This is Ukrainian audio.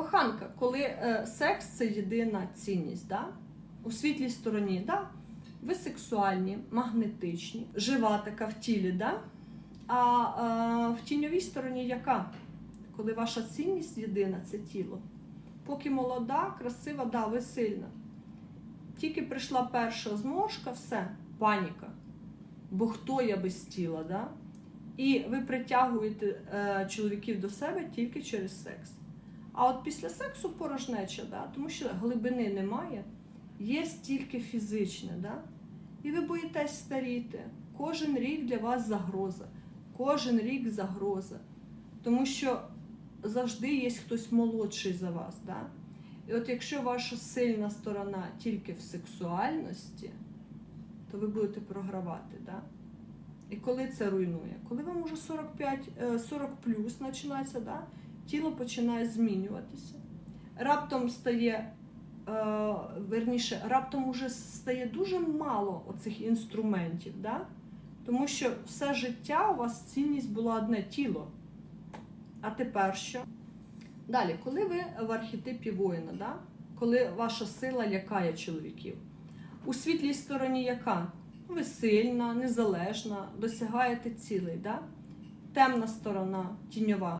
Коханка, коли е, секс це єдина цінність, да? у світлій стороні, да? ви сексуальні, магнетичні, жива така в тілі, да? а е, в тіньовій стороні яка? Коли ваша цінність єдина це тіло. Поки молода, красива, да, ви сильна. Тільки прийшла перша зморшка, все, паніка. Бо хто я без тіла, да? І ви притягуєте е, чоловіків до себе тільки через секс. А от після сексу порожнеча, да? тому що глибини немає, є тільки фізичне. Да? І ви боїтесь старіти. Кожен рік для вас загроза. Кожен рік загроза. Тому що завжди є хтось молодший за вас. Да? І от якщо ваша сильна сторона тільки в сексуальності, то ви будете програвати. Да? І коли це руйнує? Коли вам уже 45, е, 40 плюс починається, да? Тіло починає змінюватися. Раптом стає, е, верніше, раптом уже стає дуже мало оцих інструментів, да? тому що все життя у вас цінність була одне тіло. А тепер що? Далі, коли ви в архетипі воїна, да? коли ваша сила лякає чоловіків, у світлій стороні яка? Ви сильна, незалежна, досягаєте цілей. Да? Темна сторона, тіньова.